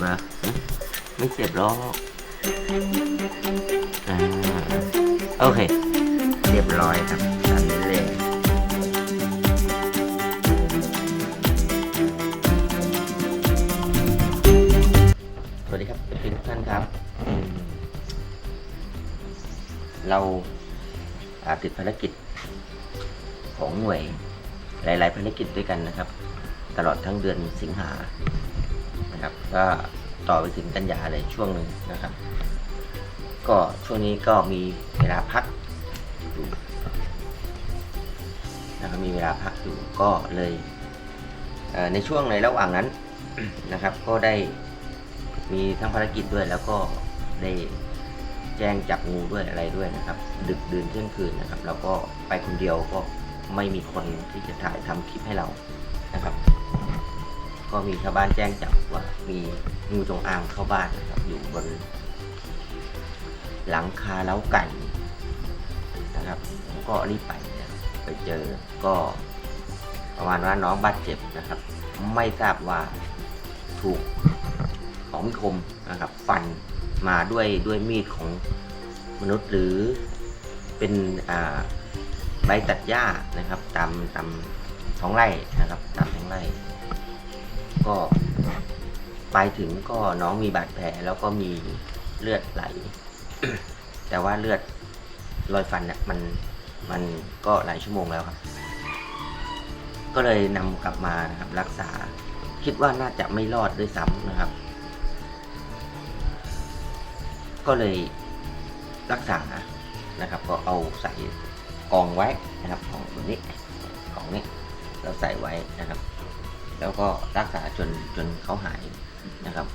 บนะไม่เจ็บหรอกอ่าโอเค เรียบร้อยครับตามนี้เลยสวัสดีครับทุกท่านครับ เราอาติดภารกิจของหน่วยหลาย ๆ ภารกิจด้วยกันนะครับ ตลอดทั้งเดือนสิงหา นะครับ ก็ต่อไปถึงกันยาเลยช่วงหนึ่งนะครับ ก็ช่วงนี้ก็มีเวลาพักอยู่นะครับมีเวลาพักอยู่ก็เลยเในช่วงในระหว่างนั้นนะครับ ก็ได้มีทั้งภารกิจด้วยแล้วก็ได้แจ้งจับงูด้วยอะไรด้วยนะครับ ดึกดื่นเที่ยงคืนนะครับ แล้วก็ไปคนเดียวก็ไม่มีคนที่จะถ่ายทำคลิปให้เรานะครับ ก็มีชาวบ้านแจ้งจับว่ามีงูจงอางเข้าบ้านนะครับ อยู่บน หลังคาเล้าไก่นะครับผมก็รีบไปนะไปเจอก็ประมาณว่าน้องบาดเจ็บนะครับ ไม่ทราบว่าถูกของมีคมนะครับ ฟันมาด้วยด้วยมีดของมนุษย์หรือเป็นใบตัดหญ้านะครับ ตามตามท้องไร่นะครับ ตามท้องไร่ ก็ไปถึงก็น้องมีบาดแผลแล้วก็มีเลือดไหล แต่ว่าเลือดรอยฟันเนี่ยมันมันก็หลายชั่วโมงแล้วครับ ก็เลยนำกลับมานะครับรักษา คิดว่าน่าจะไม่รอดด้วยซ้ำนะครับ ก็เลยรักษานะครับ ก็เอาใส่กองไว้นะครับ ของตัวนี้ของนี้เราใส่ไว้นะครับ แล้วก็รักษาจนจนเขาหายนะครับ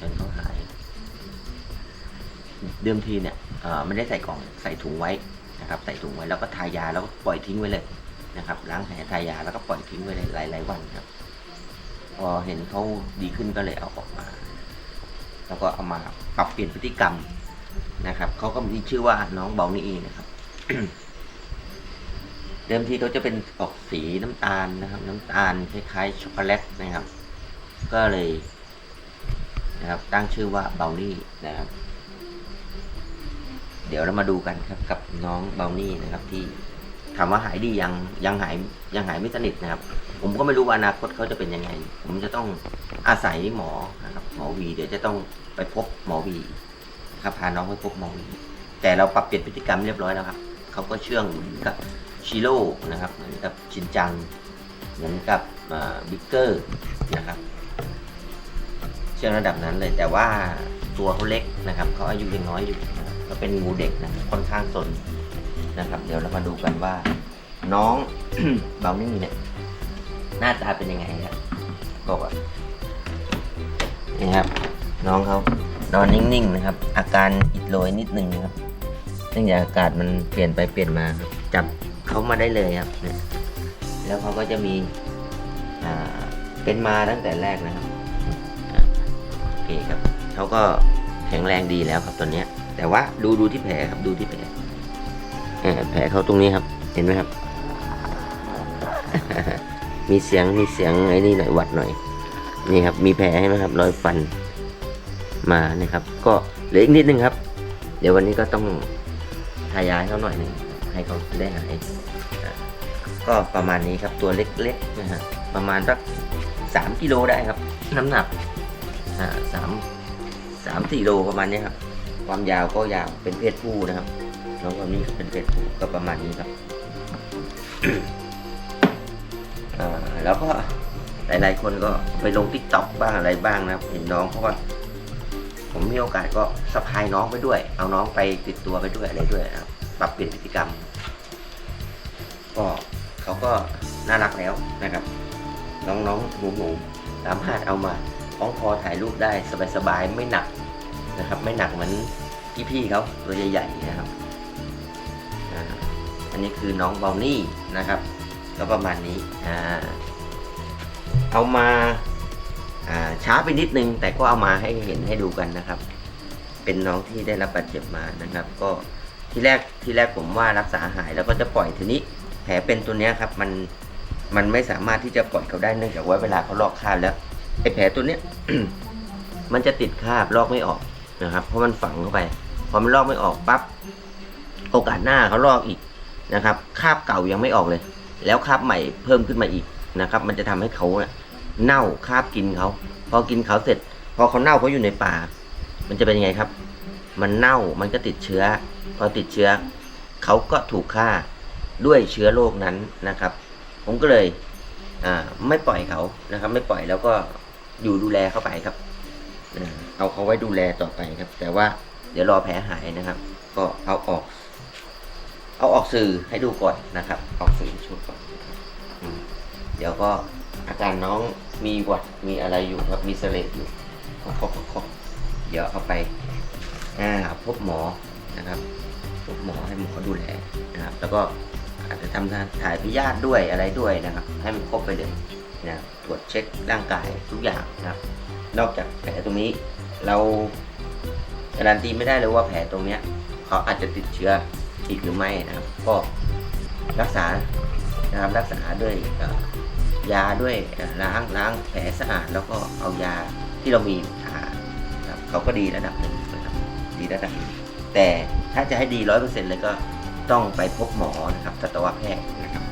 จนเขาหาย เดิมทีเนี่ยไม่ได้ใส่กล่องใส่ถุงไว้นะครับ ใส่ถุงไว้แล้วก็ทายาแล้วก็ปล่อยทิ้งไว้เลยนะครับล้างแผลทายาแล้วก็ปล่อยทิ้งไว้เลยหลายวันครับ พอเห็นเขาดีขึ้นก็เลยเอาออกมา แล้วก็เอามาปรับเปลี่ยนพฤติกรรมนะครับเขาก็มีชื่อว่าน้องเบานี่นะครับ เดิมทีเขาจะเป็นออกสีน้ำตาลนะครับ น้ำตาลคล้ายๆช็อกโกแลตนะครับ ก็เลยนะครับตั้งชื่อว่าเบานี่นะครับ เดี๋ยวเรามาดูกันครับกับน้องเบานี่นะครับ ที่ถามว่าหายดียังยังหายยังหายไม่สนิทนะครับ ผมก็ไม่รู้ว่าอนาคตเขาจะเป็นยังไง ผมจะต้องอาศัยหมอนะครับ หมอวีเดี๋ยวจะต้องไปพบหมอวีครับพาน้องไปพบหมอวีแต่เราปรับเปลี่ยนพฤติกรรมเรียบร้อยแล้วครับเขาก็เชื่องเหมือนกับ ชิโร่นะครับ เหมือนกับชินจัง เหมือนกับบิ๊กเกอร์นะครับเชื่องระดับนั้นเลยแต่ว่าตัวเขาเล็กนะครับเขาอายุยังน้อยอยู่ก็เป็นงูเด็กนะค่อนข้างสนนะครับ เดี๋ยวเรามาดูกันว่า น้องเบานี่เนี่ยหน้าตาเป็นยังไงครับบอกว่านี่ครับ น้องเขานอนนิ่งๆนะครับ อาการอิดโรยนิดนึงนะครับเนื่องจากอากาศมันเปลี่ยนไปเปลี่ยนมาครับจับ เขามาได้เลยครับเนี่ยแล้วเขาก็จะมีเป็นมาตั้งแต่แรกนะครับโอเคครับเขาก็แข็งแรงดีแล้วครับตอนนี้แต่ว่าดูดูที่แผลครับดูที่แผลแผลเขาตรงนี้ครับ เห็นไหมครับ มีเสียงมีเสียงไอ้นี่หน่อยหวัดหน่อย นี่ครับ มีแผลให้ไหมครับรอยฟันมานะครับ ก็เหลืออีกนิดนึงครับ เดี๋ยววันนี้ก็ต้องทายาให้เขาหน่อยหนึ่ง ให้เขาได้หายก็ประมาณนี้ครับตัวเล็กๆนะฮะประมาณสักสามกิโลได้ครับ น้ำหนักสามสามสี่โลประมาณนี้ครับ ความยาวก็ยาวเป็นเพศผู้นะครับน้องคนนี้เป็นเพศผู้ก็ประมาณนี้ครับแล้วก็หลาย ๆ คนก็ไปลงทิกตอกบ้างอะไรบ้างนะครับ เห็นน้องเพราะว่า ผมมีโอกาสก็สะพายน้องไปด้วย เอาน้องไปติดตัวไปด้วยอะไรด้วยนะครับ ปรับเปลี่ยนพฤติกรรม ก็เขาก็น่ารักแล้วนะครับ น้องๆหนูๆสามารถเอามาคล้องคอถ่ายรูปได้สบายๆไม่หนักนะครับ ไม่หนักเหมือนพี่ๆเขาตัวใหญ่ๆนะครับอันนี้คือน้องเบลนี่นะครับ ก็ประมาณนี้เอามาช้าไปนิดนึง แต่ก็เอามาให้เห็นให้ดูกันนะครับ เป็นน้องที่ได้รับบาดเจ็บมานะครับ ก็ที่แรกที่แรกผมว่ารักษาหายแล้วก็จะปล่อยทีนี้ แผลเป็นตัวนี้ครับมันมันไม่สามารถที่จะปล่อยเขาได้เนื่องจากว่าเวลาเขาลอกคราบแล้วไอ้แผลตัวเนี้ย มันจะติดคราบลอกไม่ออกนะครับ เพราะมันฝังเข้าไป พอมันลอกไม่ออกปั๊บโอกาสหน้าเขาลอกอีกนะครับคราบเก่ายังไม่ออกเลย แล้วคราบใหม่เพิ่มขึ้นมาอีกนะครับ มันจะทำให้เขาเนี่ยเน่าคราบกินเขาพอกินเขาเสร็จ พอเขาเน่าเขาอยู่ในป่า มันจะเป็นยังไงครับ มันเน่ามันก็ติดเชื้อ พอติดเชื้อเขาก็ถูกฆ่า ด้วยเชื้อโรคนั้นนะครับ ผมก็เลยไม่ปล่อยเขานะครับ ไม่ปล่อยแล้วก็อยู่ดูแลเข้าไปครับเอาเขาไว้ดูแลต่อไปครับ แต่ว่าเดี๋ยวรอแผลหายนะครับ ก็เอาออก เอาออกสื่อให้ดูก่อนนะครับ ออกสื่อชุดก่อนเดี๋ยวก็อาการน้องมีหวัดมีอะไรอยู่ครับมีเสลดอยู่ก็ขอขอเดี๋ยวเอาไปอ่าพบหมอนะครับ พบหมอให้หมอดูแลนะครับ แล้วก็ อาจจะทำการถ่ายพยาธิด้วยอะไรด้วยนะครับ ให้มันครบไปเลยนะตรวจเช็คร่างกายทุกอย่างนะครับ นอกจากแผลตรงนี้ เราการันตีไม่ได้เลยว่าแผลตรงเนี้ยเขาอาจจะติดเชื้ออีกหรือไม่นะครับ ก็รักษานะครับรักษาด้วยยาด้วยล้างล้างแผลสะอาดแล้วก็เอายาที่เรามีทาเขาก็ดีระดับหนึ่งนะครับดีระดับหนึ่งแต่ถ้าจะให้ดีร้อยเปอร์เซ็นต์เลยก็ ต้องไปพบหมอนะครับสัตวแพทย์นะครับ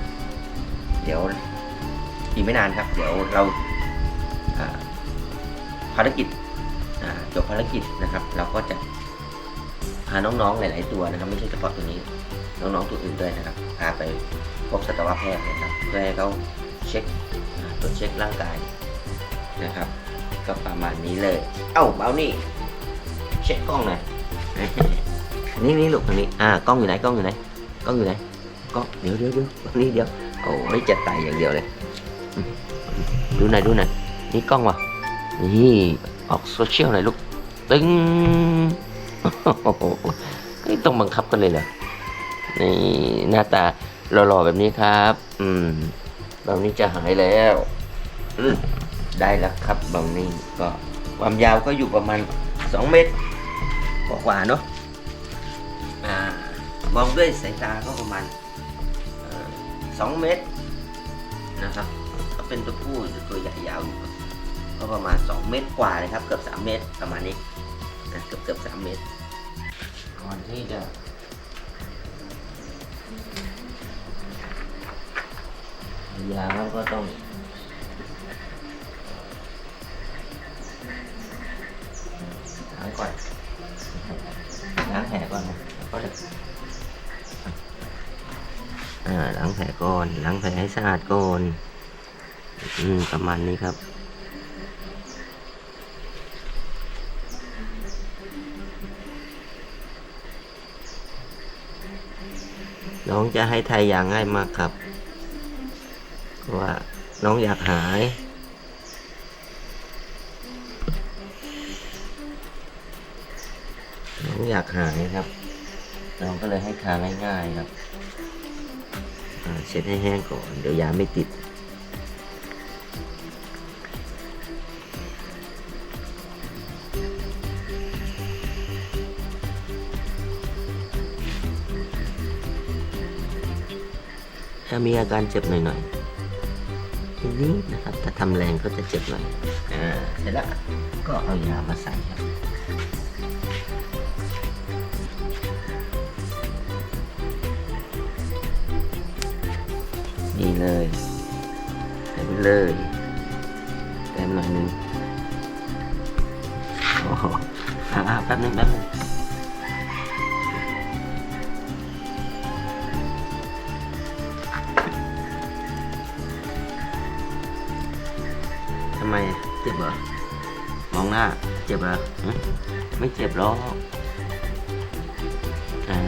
เดี๋ยวอีกไม่นานครับ เดี๋ยวเราภารกิจจบภารกิจนะครับ เราก็จะพาน้องๆหลาย ๆ ตัวนะครับ ไม่ใช่เฉพาะตัวนี้ น้องๆตัวอื่นด้วยนะครับพาไปพบสัตวแพทย์นะครับเพื่อให้เขาเช็คตรวจเช็คร่างกายนะครับ ก็ประมาณนี้เลย เอ้าเบานี่เช็คกล้องหน่อย นี่นี่ลูกตรงนี้ อ่ากล้องอยู่ไหนกล้องอยู่ไหนกล้องอยู่ไหนกล้องเดี๋ยวเดี๋ยวเดี๋ยวนี่เดี๋ยวโอ้ยจะไตอย่างเดียวเลยดูหน่อยดูหน่อยนี่กล้องวะนี่ออกโซเชียลหน่อยลูกตึ้งโอ้โหนี่ต้องบังคับกันเลยเหรอนี่หน้าตาหล่อๆแบบนี้ครับ อืมแบบนี้จะหายแล้วอืมได้แล้วครับบางนี่ก็ความยาวก็อยู่ประมาณ 2 เมตรกว่าๆเนาะ มองด้วยสายตาก็ประมาณสองเมตรนะครับก็เป็นตัวผู้ตัวใหญ่ยาวอยู่ก็ประมาณ 2 เมตรกว่าเลยครับ เกือบ 3 เมตรประมาณนี้นะเกือบเกือบ3เมตร ก่อนที่จะยาวก็ต้องล้างก่อนล้างแผลก่อนนะก็จะ อ่าล้างแผลก่อนล้างแผลให้สะอาดก่อนอืมประมาณนี้ครับน้องจะให้ไทยอย่างง่ายมากครับ ว่าน้องอยากหาย น้องอยากหายครับ น้องก็เลยให้ทางง่ายๆครับ เช็ดให้แห้งก่อน เดี๋ยวยาไม่ติด ถ้ามีอาการเจ็บหน่อยๆทีนี้นะครับ ถ้าทำแรงก็จะเจ็บหน่อย อ่า เสร็จแล้ว ก็เอายามาใส่ครับ นี่เลยใส่ไปเลยแต้มหน่อยหนึงโอ้โหอ่าแป๊บนึงแป๊บนึงทำไมเจ็บเหรอ มองหน้า เจ็บเหรอไม่เจ็บหรอกอ่า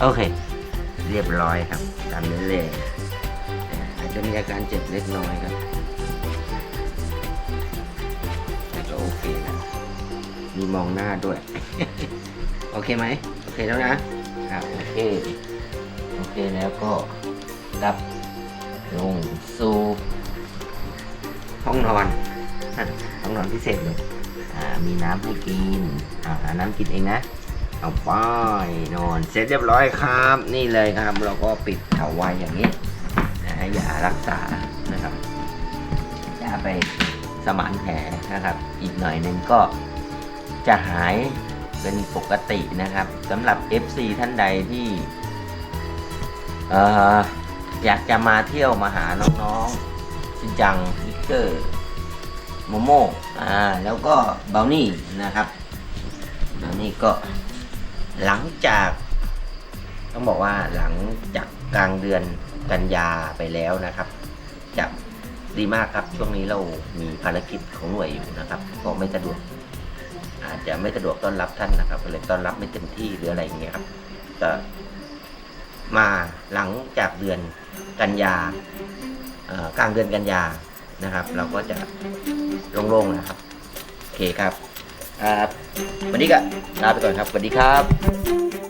โอเค เรียบร้อยครับ ตามนี้เลยอ่อา จจะมีอาการเจ็บเล็กน้อยครับแต่ก็โอเคนะมีมองหน้าด้วย โอเคไหมโอเคแล้วนะอ่าโอเค โอเคแล้วก็กลับลงสู่ห้องนอนห้องนอนพิเศษเลยอ่ามีน้ำให้กินอ่าหาน้ำกินเองนะเอาไปนอนเสร็จเรียบร้อยครับ นี่เลยครับ เราก็ปิดเอาไว้อย่างนี้ อย่ารักษานะครับอย่าไปสมานแผลนะครับ อีกหน่อยหนึ่งก็จะหายเป็นปกตินะครับสำหรับ FC ท่านใดที่เอ่ออยากจะมาเที่ยวมาหาน้องๆชินจังนิกเกอร์โมโมอ่าแล้วก็เบลนี่นะครับเบลนี่ก็หลังจาก ต้องบอกว่าหลังจากกลางเดือน กันยาไปแล้วนะครับ จะดีมากครับช่วงนี้เรามีภารกิจของหน่วยอยู่นะครับก็ไม่สะดวก อาจจะไม่สะดวกต้อนรับท่านนะครับก็เลยต้อนรับไม่เต็มที่หรืออะไรอย่างเงี้ยครับจะมาหลังจากเดือนกันยากลางเดือนกันยานะครับ เราก็จะโล่งๆนะครับโอเคครับครับวันนี้ก็ลาไปก่อนครับสวัสดีครับ